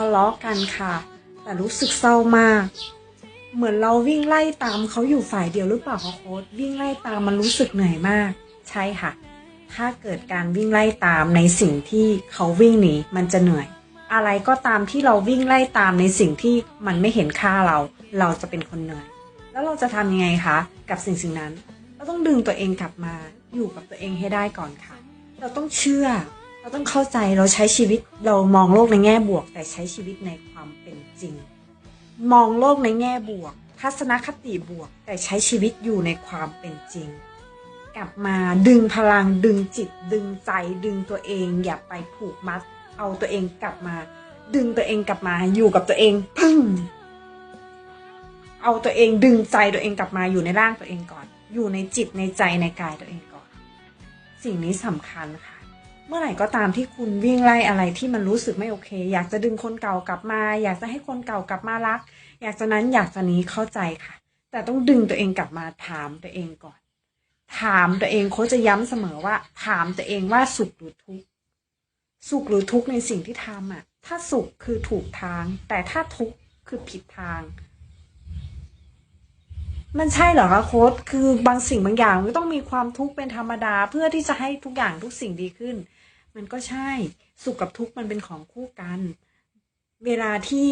ะเลาะกันค่ะ แต่รู้สึกเศร้ามาก เหมือนเราวิ่งไล่ตามเขาอยู่ฝ่ายเดียวหรือเปล่าคะโค้ดวิ่งไล่ตามมันรู้สึกเหนื่อยมาก ใช่ค่ะ ถ้าเกิดการวิ่งไล่ตามในสิ่งที่เขาวิ่งหนีมันจะเหนื่อย อะไรก็ตามที่เราวิ่งไล่ตามในสิ่งที่มันไม่เห็นค่าเรา เราจะเป็นคนเหนื่อย แล้วเราจะทำยังไงคะ กับสิ่งสิ่งนั้น เราต้องดึงตัวเองกลับมา อยู่กับตัวเองให้ได้ก่อนค่ะ เราต้องเชื่อ เราต้องเข้าใจเราใช้ชีวิตเรามองโลกในแง่บวก แต่ใช้ชีวิตในความเป็นจริง มองโลกในแง่บวก ทัศนคติบวก แต่ใช้ชีวิตอยู่ในความเป็นจริง กลับมาดึงพลังดึงจิต ดึงใจ ดึงตัวเอง อย่าไปผูกมัด เอาตัวเองกลับมา ดึงตัวเองกลับมาอยู่กับตัวเองพึ่งเอาตัวเองดึงใจตัวเองกลับมาอยู่ในร่างตัวเองก่อน อยู่ในจิตในใจในกายตัวเองก่อน สิ่งนี้สำคัญค่ะ เมื่อไหร่ก็ตามที่คุณวิ่งไล่อะไรที่มันรู้สึกไม่โอเค อยากจะดึงคนเก่ากลับมา อยากจะให้คนเก่ากลับมารัก อยากจะนั้นอยากจะนี้เข้าใจค่ะ แต่ต้องดึงตัวเองกลับมาถามตัวเองก่อน ถามตัวเองเขาจะย้ำเสมอว่า ถามตัวเองว่าสุขหรือทุกข์สุขหรือทุกข์ในสิ่งที่ทำอะ ถ้าสุขคือถูกทาง แต่ถ้าทุกข์คือผิดทาง มันใช่เหรอคะโค้ดคือบางสิ่งบางอย่างมันต้องมีความทุกข์เป็นธรรมดา เพื่อที่จะให้ทุกอย่างทุกสิ่งดีขึ้น มันก็ใช่ สุขกับทุกข์มันเป็นของคู่กัน เวลาที่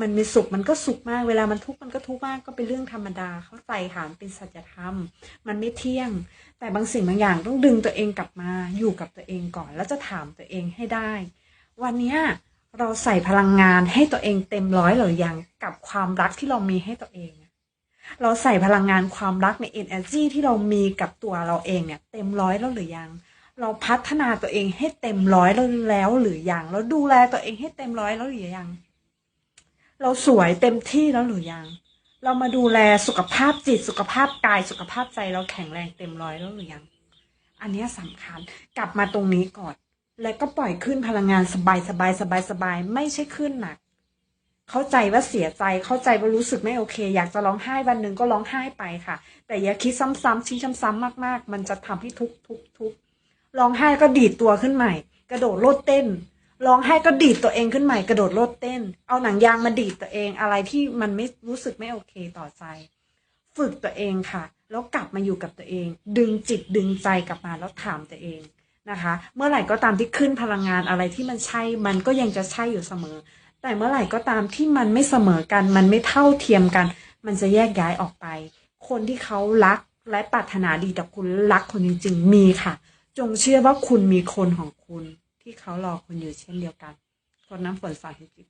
มันมีสุขมันก็สุขมาก เวลามันทุกข์มันก็ทุกข์มากก็เป็นเรื่องธรรมดา เข้าใจค่ะมันเป็นสัจธรรม มันไม่เที่ยง แต่บางสิ่งบางอย่างต้องดึงตัวเองกลับมา อยู่กับตัวเองก่อน แล้วจะถามตัวเองให้ได้ วันนี้เราใส่พลังงานให้ตัวเองเต็มร้อยหรือยังกับความรักที่เรามีให้ตัวเอง เราใส่พลังงานความรักใน energy ที่เรามีกับตัวเราเองเนี่ยเต็มร้อยแล้วหรือยัง เราพัฒนาตัวเองให้เต็มร้อยแล้วหรือยังเราดูแลตัวเองให้เต็มร้อยแล้วหรือยัง เราสวยเต็มที่แล้วหรือยัง เรามาดูแลสุขภาพจิตสุขภาพกายสุขภาพใจเราแข็งแรงเต็มร้อยแล้วหรือยัง อันนี้ยสำคัญกลับมาตรงนี้ก่อน แล้วก็ปล่อยขึ้นพลังงานสบายสบายสบายสบายไม่ใช่ขึ้นหนัก เข้าใจว่าเสียใจเข้าใจว่ารู้สึกไม่โอเค อยากจะร้องไห้วันหนึ่งก็ร้องไห้ไปค่ะ แต่อย่าคิดซ้ำๆชี้ซ้ำๆมาก ๆ มันจะทำให้ทุกทุกทุก ร้องไห้ก็ดีดตัวขึ้นใหม่ กระโดดโลดเต้นร้องไห้ก็ดีดตัวเองขึ้นใหม่กระโดดโลดเต้น เอาหนังยางมาดีดตัวเองอะไรที่มันไม่รู้สึกไม่โอเคต่อใจ ฝึกตัวเองค่ะ แล้วกลับมาอยู่กับตัวเอง ดึงจิตดึงใจกลับมาแล้วถามตัวเองนะคะ เมื่อไหร่ก็ตามที่ขึ้นพลังงานอะไรที่มันใช่มันก็ยังจะใช่อยู่เสมอ แต่เมื่อไหร่ก็ตามที่มันไม่เสมอกัน มันไม่เท่าเทียมกัน มันจะแยกย้ายออกไป คนที่เขารักและปรารถนาดีต่อคุณรักคุณจริง ๆ มีค่ะ จงเชื่อว่าคุณมีคนของคุณที่เขารอคุณอยู่เช่นเดียวกันคนน้ำฝนสายหิจ